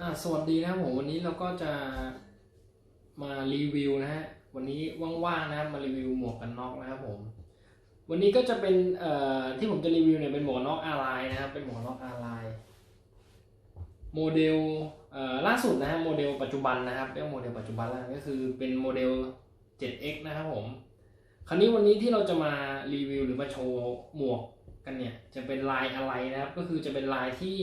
อ่าสวัสดีนะครับผมวันนี้เราก็จะมารีวิวนะฮะวันนี้ว่างๆนะครับมารีวิวหมวกกันน็อกนะครับผมวันนี้ก็จะเป็นเอ่อที่ผมจะรีวิวเนี่ยเป็นหมวกกันน็อกอาร์ไลน์นะครับเป็นหมวกกันน็อกอาร์ไลน์โมเดลเอ่อล่าสุดนะฮะโมเดลปัจจุบันนะครับเรียกโมเดลปัจจุบันแล้วก็คือเป็นโมเดล 7x นะครับผมคราวนี้วันนี้ที่เราจะมารีวิวหรือมาโชว์หมวกกันเนี่ยจะเป็นลายอะไรนะครับก็คือจะเป็นลายที่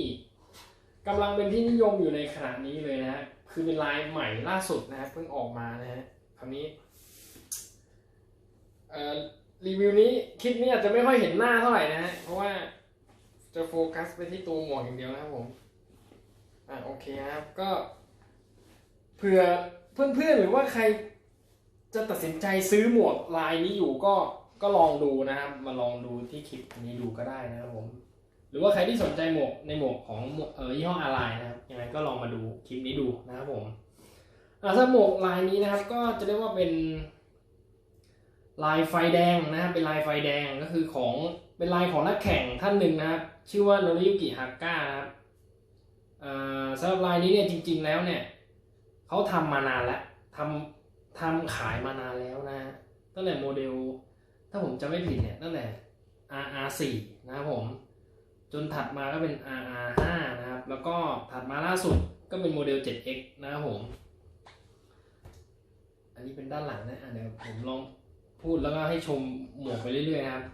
กำลังเป็นที่นิยมอยู่ในขณะนี้เลยนะฮะคือเป็นลายใหม่ล่าสุดนะฮะเพิ่งออกมานะฮะคราวนี้เอ่อรีวิวนี้คลิปนี้อาจจะไม่ค่อยเห็นหน้าเท่าไหร่นะฮะเพราะว่าจะโฟกัสไปที่ตัวหมวกอย่างเดียวนะครับผมอ่าโอเคครับก็เผื่อเพื่อนๆหรือว่าใครจะตัดสินใจซื้อหมวกลายนี้อยู่ก็ก็ลองดูนะครับ มาลองดูที่คลิปนี้ดูก็ได้นะครับผม หรือว่าใครที่สนใจหมวกในหมวกของเอ่อยี่ห้ออะไรนะครับยังไงก็ลองมาดูคลิปนี้ดูนะครับผมอ่าถ้าหมวกลายนี้นะครับ ก็จะเรียกว่าเป็น ลายไฟแดงนะครับเป็นลายไฟแดงก็คือของเป็นลายของนักแข่งท่านหนึ่งนะครับ ชื่อว่าโนริยุกิฮาก้านะครับอ่าสำหรับลายนี้เนี่ยจริง ๆ แล้วเนี่ยเขาทำมานานแล้วทำทำขายมานานแล้วนะฮะตั้งแต่โมเดล ถ้าผมจำไม่ผิดเนี่ยตั้งแต่ RR4 นะครับผม จนถัดมาก็เป็น RR5 นะครับ แล้วก็ถัดมาล่าสุดก็เป็นโมเดล 7X นะครับผม อันนี้เป็นด้านหลังนะเดี๋ยวผมลองพูดแล้วก็ให้ชมหมวกไปเรื่อยๆนะครับ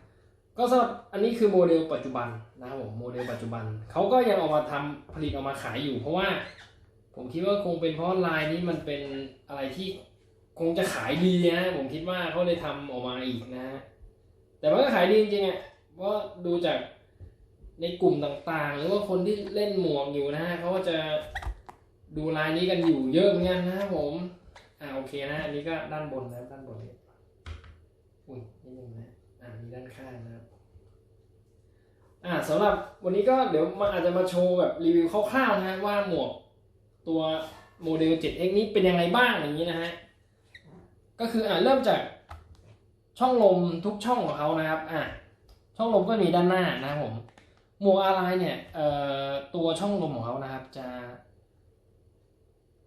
ก็สำหรับอันนี้คือโมเดลปัจจุบันนะครับผม โมเดลปัจจุบัน เขาก็ยังเอามาทำผลิตออกมาขายอยู่ เพราะว่าผมคิดว่าคงเป็นเพราะลายนี้มันเป็นอะไรที่คงจะขายดีนะผมคิดว่าเขาเลยทำออกมาอีกนะ แต่มันก็ขายดีจริงๆอะเพราะดูจาก ในกลุ่มต่างๆ หรือว่าคนที่เล่นหมวกอยู่นะฮะเขาก็จะดูลายนี้กันอยู่เยอะเหมือนกันนะครับผม อ่าโอเคนะอันนี้ก็ด้านบนนะครับด้านบนนี้อุ้ยนิดนึงนะอ่ามีด้านข้างนะครับอ่าสำหรับวันนี้ก็เดี๋ยวมาอาจจะมาโชว์แบบรีวิวคร่าวๆนะฮะว่าหมวกตัวโมเดล 7x นี้เป็นยังไงบ้างอย่างนี้นะฮะก็คืออ่าเริ่มจากช่องลมทุกช่องของเขานะครับอ่าช่องลมก็มีด้านหน้านะครับผม หมวกอะไรเนี่ยตัวช่องลมของเขานะครับจะ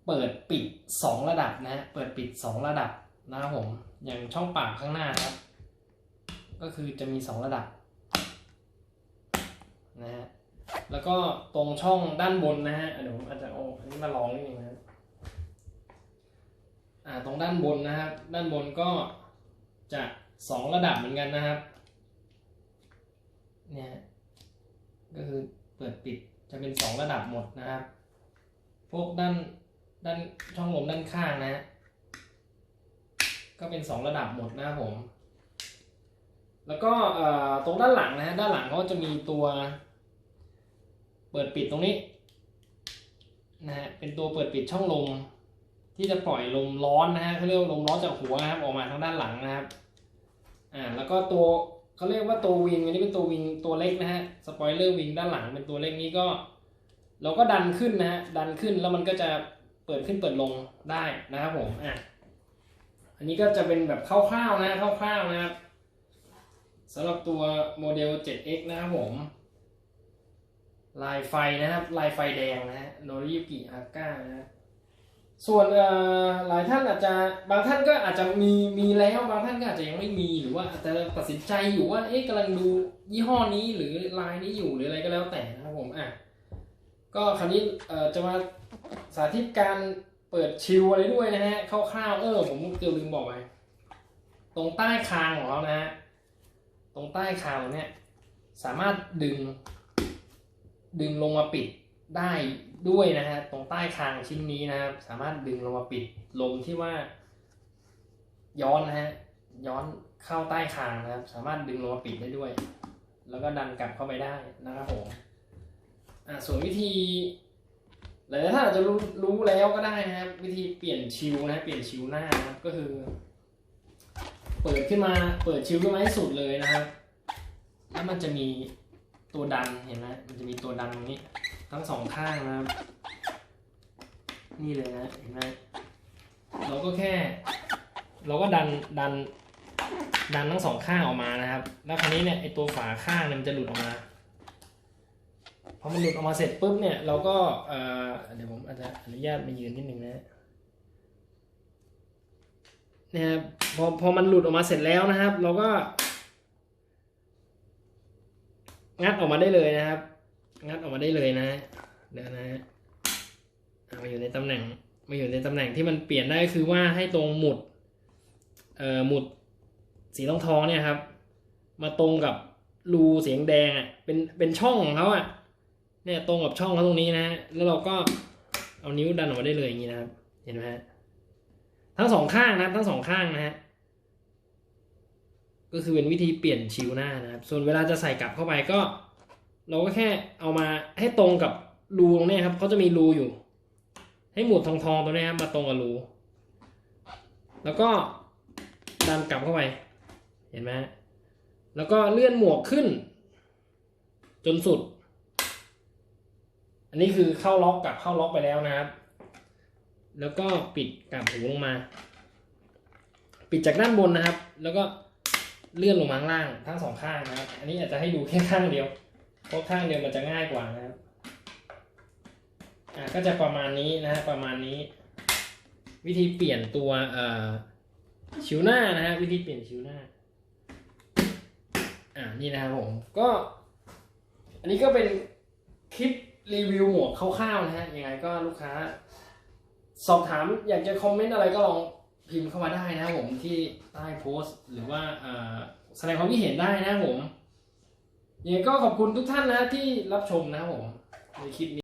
เปิดปิดสองระดับนะ เปิดปิดสองระดับนะครับผม อย่างช่องปากข้างหน้านะครับ ก็คือจะมีสองระดับนะฮะ แล้วก็ตรงช่องด้านบนนะฮะ เดี๋ยวผมอาจจะเอาอันนี้มาลองนิดนึงนะอ่า ตรงด้านบนนะครับ ด้านบนก็จะสองระดับเหมือนกันนะครับ เนี่ย ก็คือเปิดปิดจะเป็นสองระดับหมดนะครับ พวกด้านด้านช่องลมด้านข้างนะ ก็เป็นสองระดับหมดนะครับผม แล้วก็ตรงด้านหลังนะฮะด้านหลังเขาจะมีตัว เปิดปิดตรงนี้นะฮะเป็นตัวเปิดปิดช่องลมที่จะปล่อยลมร้อนนะฮะเขาเรียกว่าลมร้อนจากหัวนะครับออกมาทางด้านหลังนะครับอ่าแล้วก็ตัว เขาเรียกว่าตัววิงอันนี้เป็นตัววิงตัวเล็กนะฮะสปอยเลอร์วิงด้านหลังเป็นตัวเล็กนี้ก็ เราก็ดันขึ้นนะฮะดันขึ้นแล้วมันก็จะเปิดขึ้นเปิดลงได้นะครับผมอะอันนี้ก็จะเป็นแบบคร่าวๆนะคร่าวๆนะครับสำหรับตัวโมเดล 7x นะครับผม ลายไฟนะครับ ลายไฟแดงนะฮะโนริยุกิอาก้านะฮะ ส่วนหลายท่านอาจจะบางท่านก็อาจจะมีมีแล้วบางท่านก็อาจจะยังไม่มีหรือว่าอาจจะตัดสินใจอยู่ว่าเอ๊ะกำลังดูยี่ห้อนี้หรือลายนี้อยู่หรืออะไรก็แล้วแต่นะครับผมอะก็คราวนี้จะมาสาธิตการเปิดชิลอะไรด้วยนะฮะคร่าวๆเออผมเกือบลืมบอกไปตรงใต้คางของเขานะฮะตรงใต้คางเนี่ยสามารถดึง ดึงลงมาปิด ได้ด้วยนะฮะตรงใต้คางชิ้นนี้นะครับ สามารถดึงลงมาปิดลมที่ว่า ย้อนนะฮะย้อนเข้าใต้คางนะครับ สามารถดึงลงมาปิดได้ด้วย แล้วก็ดันกลับเข้าไปได้นะครับผมอ่าส่วนวิธีหลายท่านอาจจะรู้รู้แล้วก็ได้นะครับ วิธีเปลี่ยนชิวนะเปลี่ยนชิวหน้านะครับก็คือ เปิดขึ้นมาเปิดชิวขึ้นมาให้สุดเลยนะครับ แล้วมันจะมีตัวดันเห็นไหมมันจะมีตัวดันตรงนี้ ทั้งสองข้างนะครับ นี่เลยนะเห็นไหมเราก็แค่ เราก็ดันดัน ดันทั้งสองข้างออกมานะครับ แล้วคราวนี้เนี่ยไอตัวฝาข้างเนี่ยมันจะหลุดออกมาพอมันหลุดออกมาเสร็จปุ๊บเนี่ยเราก็เเดี๋ยวผมอาจจะอนุญาตมายืนนิดนึงนะนะครับพอพอมันหลุดออกมาเสร็จแล้วนะครับ เราก็ งัดออกมาได้เลยนะครับ งัดออกมาได้เลยนะเดี๋ยวนะอะมาอยู่ในตำแหน่งมาอยู่ในตำแหน่งที่มันเปลี่ยนได้คือว่าให้ตรงหมุดเอ่อหมุดสีทองทองเนี่ยครับ มาตรงกับรูเสียงแดงอะเป็นเป็นช่องของเขาอะเนี่ยตรงกับช่องเขาตรงนี้นะฮะแล้วเราก็เอานิ้วดันออกมาได้เลยอย่างนี้นะครับ เห็นไหมฮะทั้งสองข้างนะครับทั้งสองข้างนะฮะก็คือเป็นวิธีเปลี่ยนชิวหน้านะครับ ส่วนเวลาจะใส่กลับเข้าไปก็ เราก็แค่เอามาให้ตรงกับรูตรงนี้ครับเขาจะมีรูอยู่ ให้หมุดทองทองตัวนี้ครับมาตรงกับรูแล้วก็ดันกลับเข้าไป เห็นไหมแล้วก็เลื่อนหมวกขึ้น จนสุด อันนี้คือเข้าล็อกกลับเข้าล็อกไปแล้วนะครับ แล้วก็ปิดกลับหูลงมา ปิดจากด้านบนนะครับ แล้วก็เลื่อนลงมาข้างล่างทั้งสองข้างนะครับ อันนี้อาจจะให้ดูแค่ข้างเดียว เพราะข้างเดียวมันจะง่ายกว่านะครับ อ่าก็จะประมาณนี้นะฮะประมาณนี้ วิธีเปลี่ยนตัวเอ่อชิวหน้านะฮะวิธีเปลี่ยนชิวหน้า อ่านี่นะครับผมก็ อันนี้ก็เป็นคลิปรีวิวหมวกคร่าวๆนะฮะยังไงก็ลูกค้า สอบถามอยากจะคอมเมนต์อะไรก็ลองพิมพ์เข้ามาได้นะครับผมที่ใต้โพสต์ หรือว่าอ่อแสดงความคิดเห็นได้นะครับผม ยังไงก็ขอบคุณทุกท่านนะที่รับชมนะครับผมในคลิปนี้